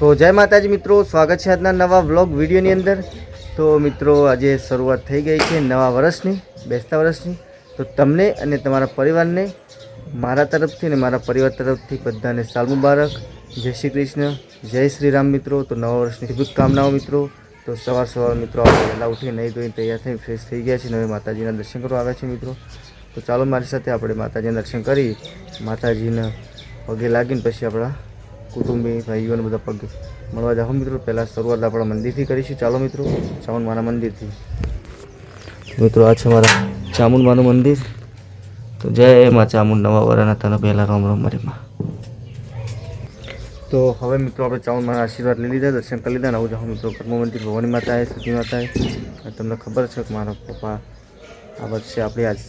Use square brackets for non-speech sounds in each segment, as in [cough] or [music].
તો જય માતાજી મિત્રો, સ્વાગત છે આજના નવા વ્લોગ વિડીયોની અંદર. તો મિત્રો, આજે શરૂઆત થઈ ગઈ છે નવા વર્ષની, બેસતા વર્ષની. તો તમને અને તમારા પરિવારને, મારા તરફથી અને મારા પરિવાર તરફથી બધાને સાલ મુબારક. જય શ્રી કૃષ્ણ, જય શ્રી રામ મિત્રો. તો નવા વર્ષની શુભકામનાઓ મિત્રો. તો સવાર સવાર મિત્રો, આપણે વહેલા ઉઠી નહીં ધોઈને તૈયાર થઈ ફ્રેશ થઈ ગયા છે અને હવે માતાજીના દર્શન કરવા આવ્યા છે મિત્રો. તો ચાલો મારી સાથે આપણે માતાજીના દર્શન કરી, માતાજીના પગે લાગીને પછી આપણા કુટુંબી ભાઈઓને બધા પગ મળવા જાઓ. મિત્રો, પહેલાં શરૂઆત આપણા મંદિરથી કરીશું. ચાલો મિત્રો ચામુંડમાના મંદિરથી. મિત્રો, આ છે મારા ચામુંડમાનું મંદિર. તો જય માં ચામુંડ, નવા વરાના તને, પહેલાં રામ રામ મરીમાં તો હવે મિત્રો, આપણે ચામુંડમાના આશીર્વાદ લઈ લીધા, દર્શન કરી લીધા નવું જાઉં મિત્રો કર્મ મંદિર, ભવાની માતાએ સતી માતાએ અને તમને ખબર છે કે મારા પપ્પા આ વર્ષે આપણે આજ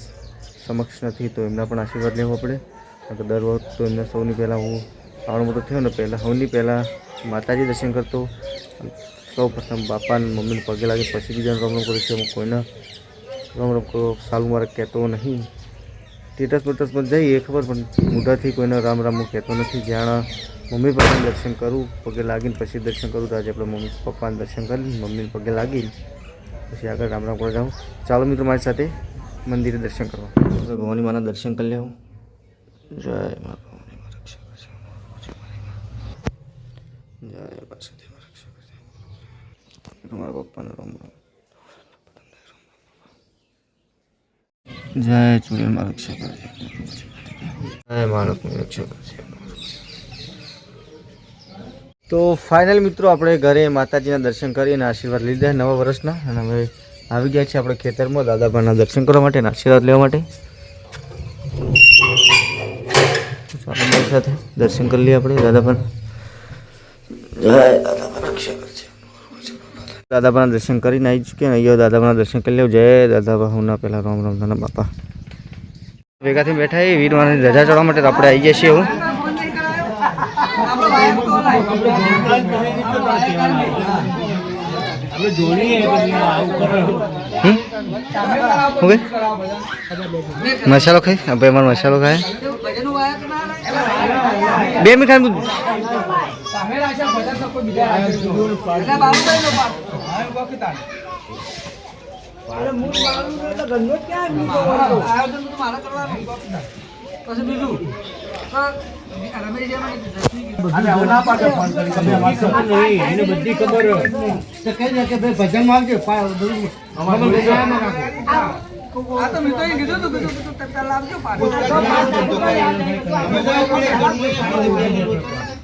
સમક્ષ નથી, તો એમના પણ આશીર્વાદ લેવો પડે. કારણ કે દર વખત તો એમને સૌની પહેલાં હું આવડો મોટો થયો ને પહેલાં સૌની પહેલાં માતાજી દર્શન કરતો. સૌ પ્રથમ બાપાને મમ્મીને પગે લાગે પછી બીજાને રમ રમ કરું છું. કોઈને રમ રમ કરો સાલ મારે કહેતો નહીં. સ્ટેટસ બેટસમાં જઈએ ખબર, પણ મોઢાથી કોઈને રામ રામ હું કહેતો નથી. જ્યાં મમ્મી પપ્પાને દર્શન કરું, પગે લાગીને પછી દર્શન કરું તો આજે આપણે મમ્મી પપ્પાને દર્શન કરી મમ્મીને પગે લાગીને પછી આગળ રામ રામ કરવા જાઉં. ચાલો મિત્રો, મારી સાથે મંદિરે દર્શન કરવા. ભગવાનની માના દર્શન કરી લેવું. જય મા ભવાની મા રક્ષા કરજે. જય વાસુદેવ તમારા પપ્પાનો રામ રામ જય ચૂડેલમાં રક્ષા કરજે જય માણસની રક્ષા કરજે તો ફાઇનલ મિત્રો આપણે ઘરે માતાજીના દર્શન કરીને આશીર્વાદ લીધા નવા વર્ષના. અને હવે આવી ગયા છે આપણે ખેતરમાં દાદાભાઈના દર્શન કરવા માટે અને આશીર્વાદ લેવા માટે. સાથે દર્શન કરી લઈએ આપણે દાદાભાના દાદાભાના દર્શન કરીને આવી ચૂક્યા અહીંયા દાદાભાના દર્શન કરી લેવું. જય દાદાભા હું પહેલાં રામ રામ ધના બાપા. ભેગાથી બેઠા એ વીર માની રજા ચડવા માટે આપણે આવી ગયા છીએ હું? મસાલો ખાઈ? ભાઈ મસાલો ખાય. બે મિનિટ તમે રાખ્યા બધા તો કોઈ બીજા એટલે બાપુ નો બાપુ હા ઊભો કે તારે અરે મૂળ મારું તો ગંગો ક્યાં આયોજન તો મારા કરવાનું પછી બીજું બધી ખબર ભજનમાં આવજો આ તો મેં તો એ કીધું હતું કીધું પેલા આવજો પાછું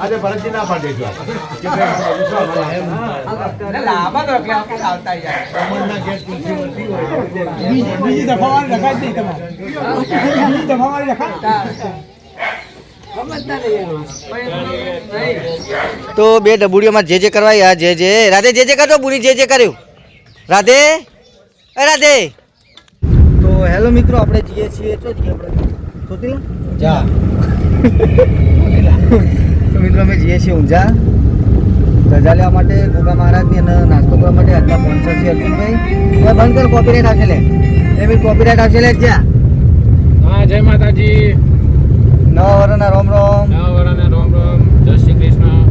આજે ભરતજી ના પાડે જો બીજી દફા વાળી લખાઈ દઈ તમારે. બીજી દફા વાળી તો બે ડબુડીઓમાં જે જે કરવા જે જે. રાધે જે જે કરતો બુરી જે જે કર્યું. રાધે? એ રાધે. તો હેલો મિત્રો આપણે જઈએ છીએ. તો જઈએ આપણે? જા તો મિત્રો અમે જઈએ છીએ ઊંઝા. રજા લેવા માટે ગોગા મહારાજની અને નાસ્તો કરવા માટે આજના સ્પોન્સર છે અર્જુનભાઈ. હવે બંધ કર કોપીરાઇટ આવશે લે. એ બી કોપીરાઇટ આવશે લે જ્યાં. હા જય માતાજી. નવા વરના રોમ રોમ નવા વરના રોમ રોમ જય શ્રી કૃષ્ણ.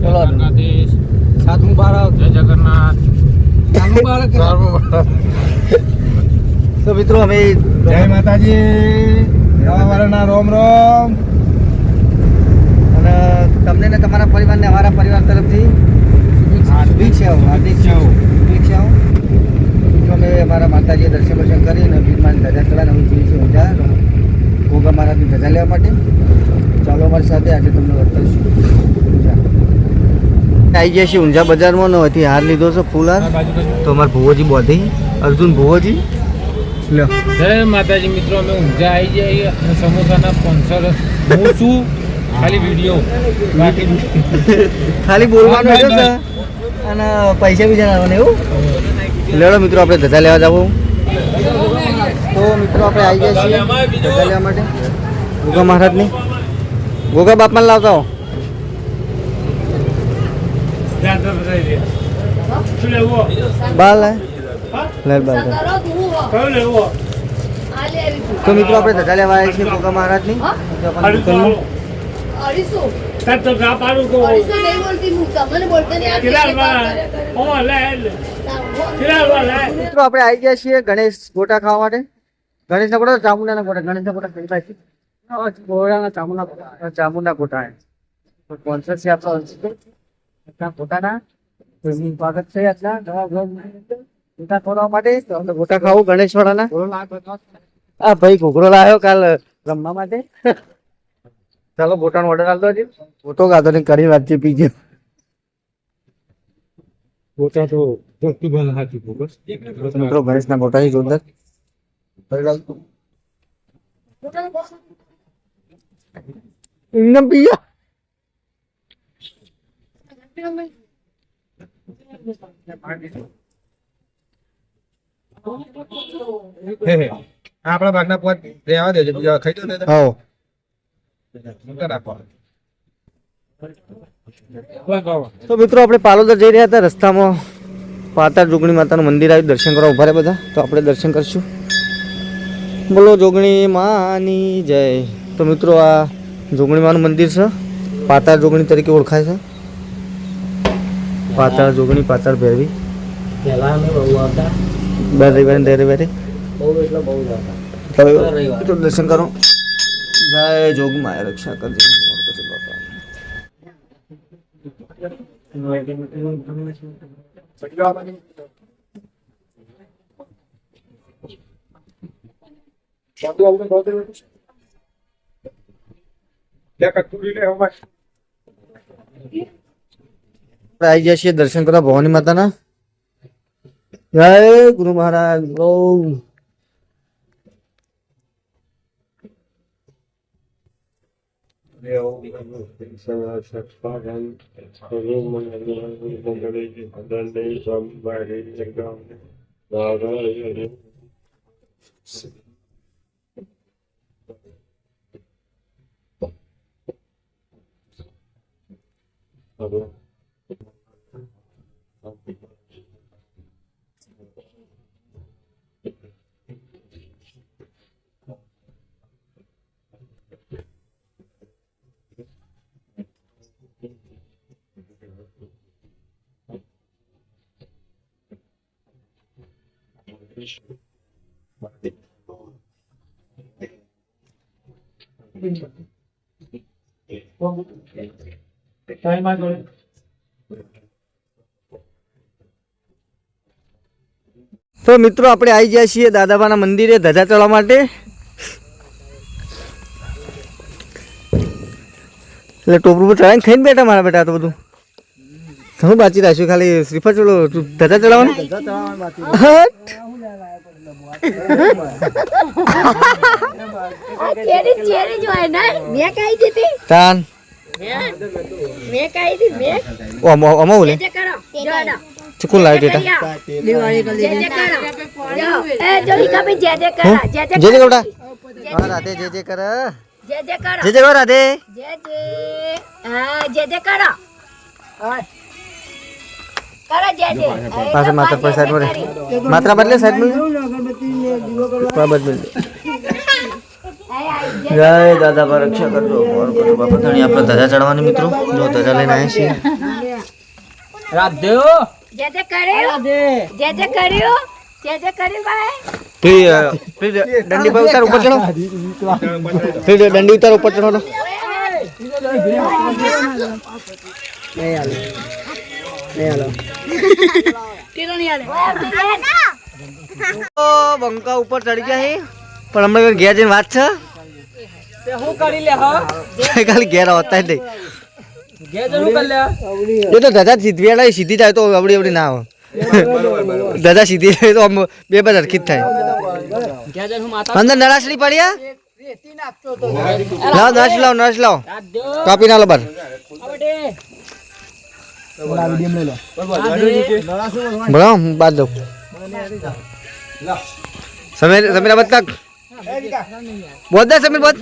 જય બોલો. દ્વારકાધીશ. સાત મુબારક જય જગન્નાથ. તો મિત્રો અમે જય માતાજી. નવા વર્ષના રોમ રોમ. અને તમને ને તમારા પરિવારને અમારા પરિવાર તરફથી શુભેચ્છાઓ હાર્દિક છે. હાર્દિક છે. અમે અમારા માતાજીએ દર્શન દર્શન કરીને વીરમાન ધજા ચડાને અમે જઈએ છીએ ઊંઝા ગોગા મહારાજની ધજા લેવા માટે. ચાલો અમારી સાથે આજે તમને ઊંઝા. આવી ગયા છીએ ઊંઝા બજારમાં નો હતી હાર લીધો છે ફૂલ હાર. તો અમારા ભુવોજી બોધી. અર્જુન ભુવોજી. લ્યો. જય માતાજી મિત્રો અમે ઊંઝા આવી જઈએ અને સમોસાના સ્પોન્સર હું છું ખાલી વીડિયો બાકી ખાલી બોલવાનું છે. અને પૈસા બી જણાવવાનું એવું? લેડો મિત્રો આપણે ધજા લેવા જાવ. તો મિત્રો આપણે આવી ગયા છીએ ધજા લેવા માટે. ગોગા મહારાજની. ગોગા બાપમાં લાવતા હો? બાલ લાય બાલ લાય. તો મિત્રો આપણે ધજા લેવા આવ્યા છીએ ગોગા મહારાજની. મિત્રો આપણે આવી ગયા છીએ ગણેશ ગોટા ખાવા માટે. ગણેશના ગોટા ચામુંડાના ગોટા. ગણેશના ગોટા કઈ પાછી. ગોળાના ચામુંડા ગોટા. ચામુંડા ગોટા સ્પોન્સર છે. આપણા પોતાના ગોટાના. પાક એમનું સ્વાગત છે આટલા નવા. ગોટા ખવડાવવા માટે? ગોટા ખાવું ગણેશ વાળાના આ ભાઈ ઘોઘરો લાવ્યો કાલ રમવા માટે. ચાલો ગોટાનો ઓર્ડર આપતો હજી. ગોટો ગાતો ને કરી વાતચીત પીજે ગોટા તો પોર્ટુગલ હાથી ફોકસ મિત્રો ગણેશના ગોટા છે જોરદાર. એમને પીયા. આપણા ભાગના પોત રહેવા દેજો. બીજા ખાઈ દો ને હા તો મિત્રો આપણે પાલોદર જઈ રહ્યા હતા રસ્તામાં. પાતાળ જોગણી માતાનું મંદિર આવ્યું. દર્શન કરવા ઊભા રહ્યા બધા. તો આપણે દર્શન કરશું. બોલો જોગણી માની જય. તો મિત્રો આ જોગણી માનું મંદિર છે. પાતાળ જોગણી તરીકે ઓળખાય છે. પાતાળ જોગણી પાતાળ ભેરવી. દર રવિવારે ને દર રવિવારે હવે મિત્રો દર્શન કરો જય જોગ માયા રક્ષા કરજે ગણપતિ બાપા આપણે આવી ગયા છીએ દર્શન કરવા ભવાની માતાના જય ગુરુ મહારાજ ઓમ તો મિત્રો આપણે આવી ગયા છીએ દાદાબાના મંદિરે ધજા ચડવા માટે. એટલે ટોપરું પર ચડાવીને ખાઈને બેઠા મારા બેટા તો બધું. હું બાચી રાખ્યું ખાલી શ્રીફળ ચડો તું ધજા ચડાવવાની હે તાન અમો ના ચીકુ લાવી ટેટા જે જે હા રાધે જે જે કર. જે જે કરો રાધે. જે જે હા જે જે કરો. જે પાસે માત્ર પર સાઈડ મળે માત્ર બદલે સાઈડમાં બદલે જય દાદા પર રક્ષા કરજો. ફોન કરજો બાપા ધણી આપણે ધજા ચડવાની મિત્રો. જો ધજા લઈને આવ્યા છીએ. રાધે જે જે કર્યું જે જે કર્યું જે જે કર્યું ભાઈ. ફિર ફિર દંડી પર ઉતાર ઉપર ચડો. ફિર દંડી ઉતાર ઉપર ચડો બંકા ઉપર ચડી ગયા છે પણ અમે ઘેર જઈને વાત છે? શું કરી લે હા? [laughs] ઘેર આવતા જ નહીં. તો દાદા સીધી સીધી થાય તો અવડી અવડી ના આવે. દાદા સીધી જાય તો આમ બે બાદ હરખી જ થાય. અંદર નરાશડી પડ્યા લાવ નરસ લાવ નરસ લાવ. કાપી ના લો બાર બતક બોધ દે સમીર બોધ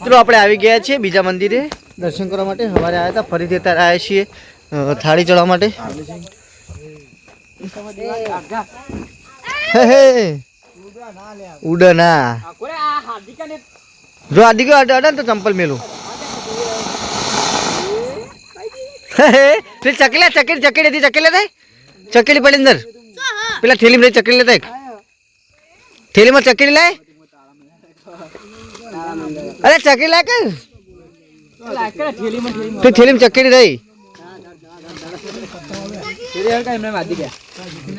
ચલો, આપણે આવી ગયા છીએ બીજા મંદિરે. દર્શન કરવા માટે. સવારે આવ્યા હતા, ફરીથી અત્યારે આવ્યા છીએ થાળી ચડવા માટે. ઉડના જો આદિ ને તો ચંપલ મેલું હે હે [laughs] પેલી ચકલી ચકલી ચકડી હતી ચકલી લેતા ચકલી પડી અંદર. પેલા થેલીમાં રહી ચકલી લેતા થેલીમાં ચકલી લાય? અરે ચકલી લાય કે? તું થેલીમાં ચકડી રહી.